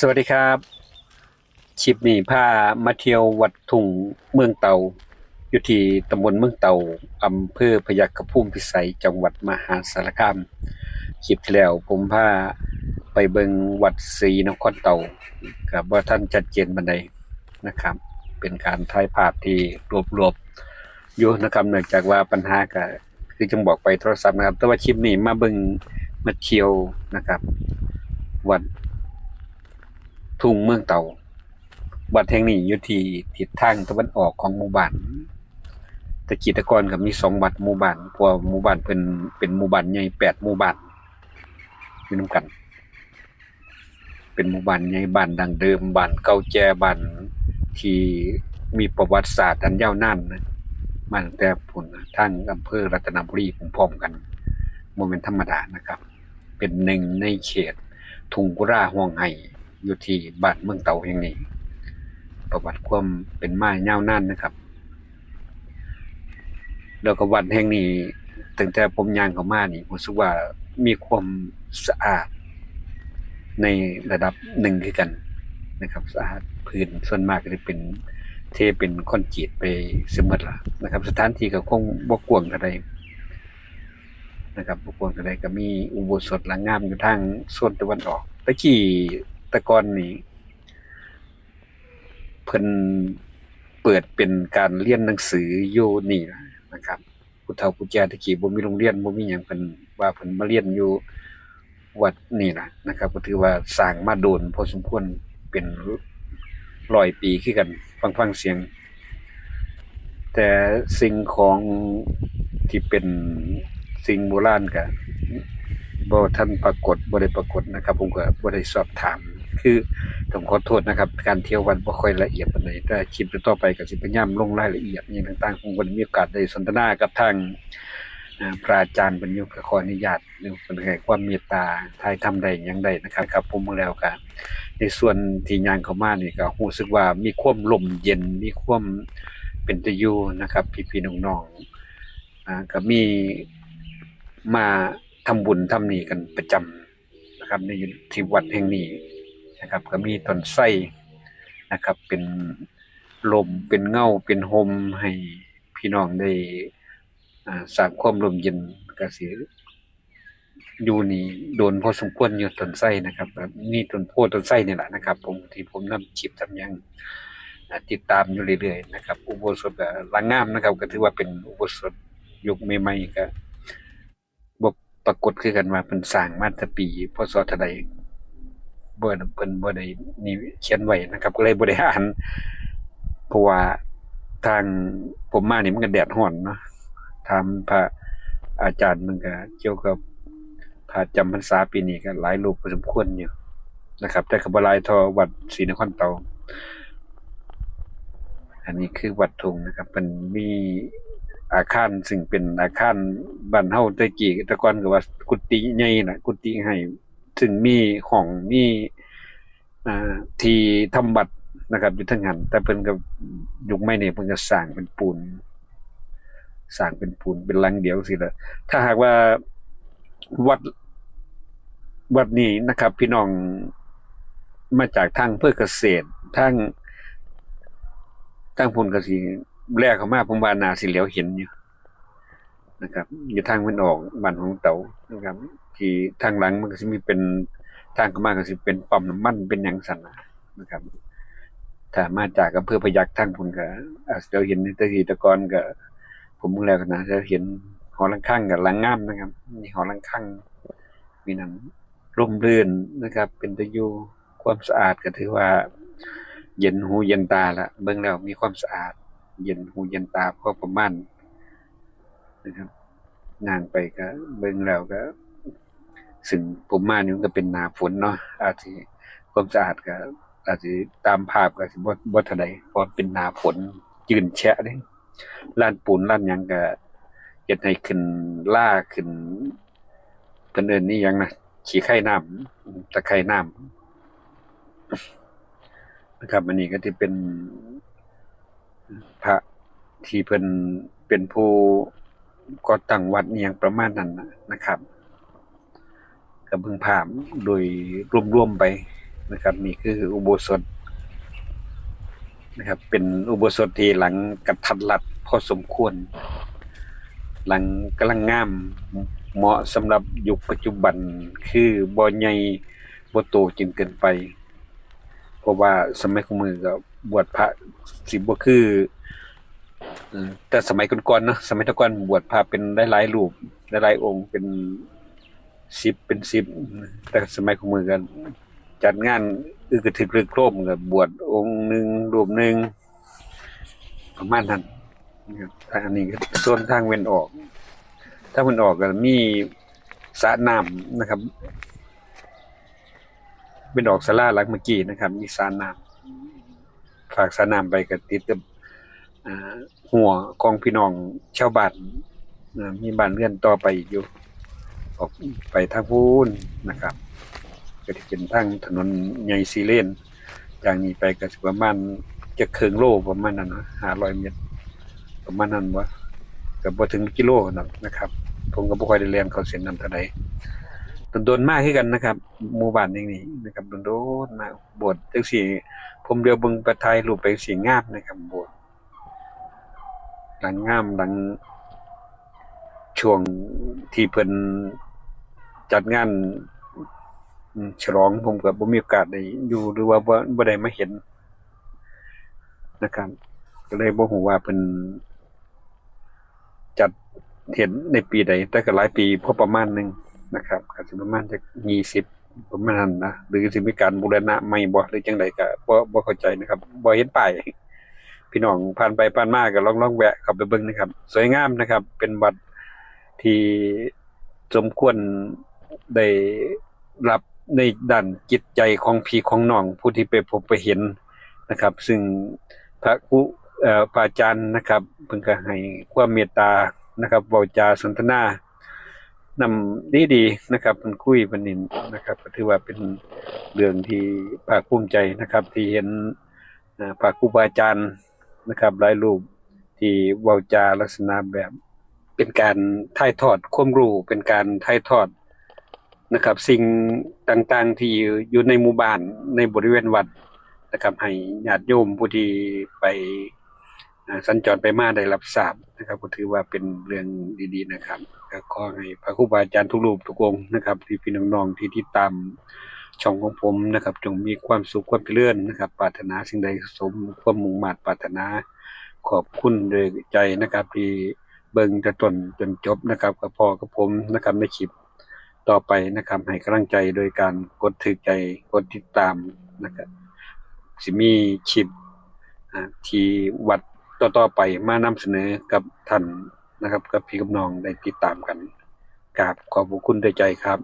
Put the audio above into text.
สวัสดีครับ ชิปนี้พามาเที่ยววัดทุ่งเมืองเตา อยู่ที่ตำบลเมืองเตาอำเภอพยัคฆภูมิพิสัยจังหวัดมหาสารคามคลิปที่แล้วผมพาไปเบิงวัดศรีนครเตากับว่าท่านชัดเจนบันไดนะครับ เป็นการถ่ายภาพที่รวบรวบอยู่นะครับเนื่องจากว่าปัญหาก็คือจังบอกไปโทรศัพท์นะครับ แต่ว่าคลิปนี้มาเบิงมาเที่ยวนะครับ วัด ทุ่งเมืองเตาวัดแห่งนี้อยู่ที่ทิศทางตะวันออกของหมู่บ้านตะกี้ตะกอนก็มีสองวัดหมู่บ้านพวหมู่บ้านเป็นเป็นหมู่บ้านใหญ่แปดหมู่บ้านอยู่นํกัน เป็นหมู่บ้านใหญ่บ้านดังเดิมบ้านเก่าแก่บ้านที่มีประวัติศาสตร์อันยาวนานนะมาตั้งแต่พุนทางอำเภอรัตนบุรีพร้อมกันบ่แม่นธรรมดานะครับ เป็นหนึ่งในเขตทุงกุราห่วงไห้ อยู่ที่บ้านเมืองเต่าแห่งนี้ ประวัติความเป็นมายาวนานนะครับ แล้วก็วัดแห่งนี้ตั้งแต่ผมย่างเข้ามานี่รู้สึกว่ามีความสะอาด ในระดับหนึ่งคือกันนะครับ สะอาดพื้นส่วนมากก็จะเป็นเทเป็นคอนกรีตไปเสมอละนะครับ สถานที่ก็คงบ่กวงเท่าใดนะครับบุคคลใดก็มีอุโบสถหลังงามอยู่ทางโซนตะวันออกตะกี้ แตะกอนนี่เพิ่นเปิดเป็นการเรียนหนังสืออยู่นี่นะครับผู้เฒ่าผู้แก่ตะกี้บ่มีโรงเรียนบ่มีหยังเพิ่นว่าเพิ่นมาเรียนอยู่วัดนี่ล่ะนะครับ ก็ถือว่าสร้างมาโดนพอสมควรเป็นร้อยปีคือกัน ฟังฟังเสียง แต่สิ่งของที่เป็นสิ่งโบราณก็บ่ท่านปรากฏบ่ได้ปรากฏนะครับ ผมก็บ่ได้สอบถาม คือต้องขอโทษนะครับ การเที่ยววัดบ่ค่อยละเอียดปานใดแต่คลิปต่อไปก็สิพยายามลงรายละเอียดอย่างต่างๆผมก็ได้มีโอกาสได้สนทนากับทางพระอาจารย์เพิ่นอยู่ก็ขออนุญาตหรือเพิ่นให้ความเมตตาถ่ายทำได้หยังได้นะครับครับผมแล้วก็ในส่วนที่ยางเขามานี่ก็รู้สึกว่ามีความลมเย็นมีความเป็นตะยูนะครับ พี่ๆน้องๆอ่าก็มีมาทำบุญทำนี่กันประจำนะครับในที่วัดแห่งนี้ นะครับ ก็มีต้นไทรนะครับ เป็นลมเป็นเงาเป็นโฮมให้พี่น้องได้สร้างความลมเย็นก็สิอยู่นี่โดนพอสมควรอยู่ต้นไทรนะครับแบบนี่ต้นโพต้นไทรนี่แหละนะครับ ผมที่ผมนำคลิปทำยังติดตามอยู่เรื่อยๆนะครับ อุโบสถก็ลังงามนะครับ ก็ถือว่าเป็นอุโบสถยุคใหม่ๆก็บปรากฏคือกันว่าเพิ่นสร้างมาต่ปีพศเท่าใด บ่เพิ่นบ่ได้นี่เขียนไว้นะครับ ก็เลยบ่ได้อ่านเพราะว่าทางผมมานี่มันก็แดดร้อนเนาะถามพระอาจารย์มันก็เกี่ยวกับพระจำพรรษาปีนี้ก็หลายรูปพอสมควรอยู่นะครับ แต่ก็บ่ลายท่าวัดศรีนครเตาอันนี้คือวัดทุงนะครับ มันมีอาคารซึ่งเป็นอาคารบ้านเฮาตะกี้ต่ก่อนก็ว่ากุฏิใหญ่น่ะกุฏิให้ ซึ่งมีห้องมีอ่าที่ทำบัตรนะครับอยู่ทั้งหันแต่เพิ่นก็ยุคใหม่เนี่ยเพิ่นก็สร้างเป็นปูนสร้างเป็นปูนเป็นหลังเดียวสิละถ้าหากว่าวัดวัดนี้นะครับ พี่น้องมาจากทางเพื่อเกษตรทางตั้งพุ่นกสิแรกเข้ามาผมว่านาสิเหลียวเห็นอยู่นะครับ อยู่ทางมันออกบ้านของเต๋านะครับ ที่ทางหลังมันก็สิมีเป็นทางเข้ามาก็สิเป็นปั๊มน้ำมันเป็นหยังสั่นนะครับ ถ้ามาจากอำเภอพยัคฆ์ทางพุ่นก็อาจจะเห็นในตะกีตะกอนก็ผมเพิ่งแล้วก็นะจะเห็นหอลังข้างกับหลังงามนะครับมีหอลังข้างมีนั้นร่มรื่นนะครับ เป็นตะยูความสะอาดก็ถือว่า เย็นหูเย็นตาละเบิ่งแล้วมีความสะอาด เย็นหูเย็นตาพอประมาณนะครับนางไปก็เบิ่งแล้วก็ ซึ่งผมมานี่มันก็เป็นหนาฝนเนาะอาจจะความสะอาดก็อาจจะตามภาพก็สิบ่บ่เท่าใดเพราะเป็นหนาฝนจืนแฉะเด้ลานปูนลานหยังก็เฮ็ดให้ขึ้นล่าขึ้นเพิ่นเอิ้นนี่หยังนะขี้ไข่น้ำตะไคร่น้ำนะครับอันนี้ก็ที่เป็นพระที่เพิ่นเป็นผู้ก่อตั้งวัดอหยังประมาณนั้นนะนะครับ ก็เพิ่งผ่ามโดยรวมๆไปนะครับ นี่คืออุโบสถนะครับ เป็นอุโบสถที่หลังกระทัดรัดพอสมควร หลังกำลังงามเหมาะสำหรับยุคปัจจุบันคือบ่ใหญ่บ่โตจนเกินไป เพราะว่าสมัยของมือก็บวชพระสิบ่คือเอ่อแต่สมัยก่อนๆเนาะสมัยตะก่อนบวชพระเป็นหลายๆรูปหลายๆองค์เป็น 10เป็น10แต่สมัยของมือก็จัดงานอึกระทึกรึกโครมก็บบวชองค์หนึ่งรูปหนึ่งประมาณนั้นนะครับทางอันนี้ก็ส่วนทางเว้นออก ถ้าเว้นออกก็มีสระน้ำนะครับ เป็นดอกสลาหลังเมื่อกี้นะครับ มีสระน้ำฝากสระน้ำไปก็ติดกับหัวของพี่น้องชาวบ้านมีบ้านเรือนต่อไปอีกอยู่ ออกไปทางพูนนะครับ ก็จะเป็นทางถนนใหญ่ซีเลนจากนี้ไปก็ประมาณจะเคืองโลประมาณนั้นนะ500เมตร ประมาณนั้นว่าก็บ่ถึงกิโลนะนะครับ ผมก็บ่ค่อยได้เรียนเขาเส้นนั้นเท่าใดโดนๆมากคือกันนะครับหมู่บ้านแห่งนี้นะครับโดนๆมากบสถ์จังซี่ ผมเดียวบิ่งประทายรูปไปสิงามนะครับบสถ์หลังงามหลังช่วงที่เพิ่น จัดงานฉลองผมก็บ่มีโอกาสได้อยู่หรือว่าบ่บ่ได้มาเห็นนะครับ ก็เลยบ่ฮู้ว่าเพิ่นจัดเห็นในปีใดแต่ก็หลายปีพอประมาณหนึงนะครับก็สิประมาณจัก20ประมาณนั้นนะหรือสิมีการบูรณะใหม่บ่หรือจังไดก็บ่บ่เข้าใจนะครับบ่เห็นป้ายพี่น้องผ่านไปผ่านมาก็ลองลองแวะเข้าไปเบิ่งนะครับ สวยงามนะครับ เป็นวัดที่สมควร ได้รับในด้านจิตใจของพี่ของน้องผู้ที่ไปพบไปเห็นนะครับ ซึ่งพระครูเอ่อพระอาจารย์นะครับเพิ่นก็ให้ความเมตตานะครับเว้าจาสนทนานำดีดีๆนะครับมันคุยมันนินนะครับก็ถือว่าเป็นเรื่องที่ภาคภูมิใจนะครับ ที่เห็นอ่าพระครูบาอาจารย์นะครับหลายรูปที่เว้าจาลักษณะแบบ เป็นการถ่ายทอดความรู้เป็นการถ่ายทอด นะครับ สิ่งต่างๆที่อยู่ในหมู่บ้านในบริเวณวัดนะครับให้ญาติโยมผู้ที่ไปสัญจรไปมาได้รับทราบนะครับก็ถือว่าเป็นเรื่องดีๆนะครับก็ขอให้พระครูบาอาจารย์ทุกรูปทุกองนะครับ ที่พี่น้องๆที่ติดตามช่องของผมนะครับ จงมีความสุขความเจริญนะครับปรารถนาสิ่งใดสมความมุ่งมั่ปรารถนาขอบคุณโดวยใจนะครับ ที่เบิ่งแต่ต้นจนจบนะครับกับพ่อกับผมนะครับในคลิป ต่อไปนะครับ ให้กำลังใจโดยการกดถือใจกดติดตามนะครับสิมีคลิปที่วัดต่อๆไปมานำเสนอกับท่านนะครับ กับพี่กับน้องได้ติดตามกันกราบขอบคุณด้วยใจครับ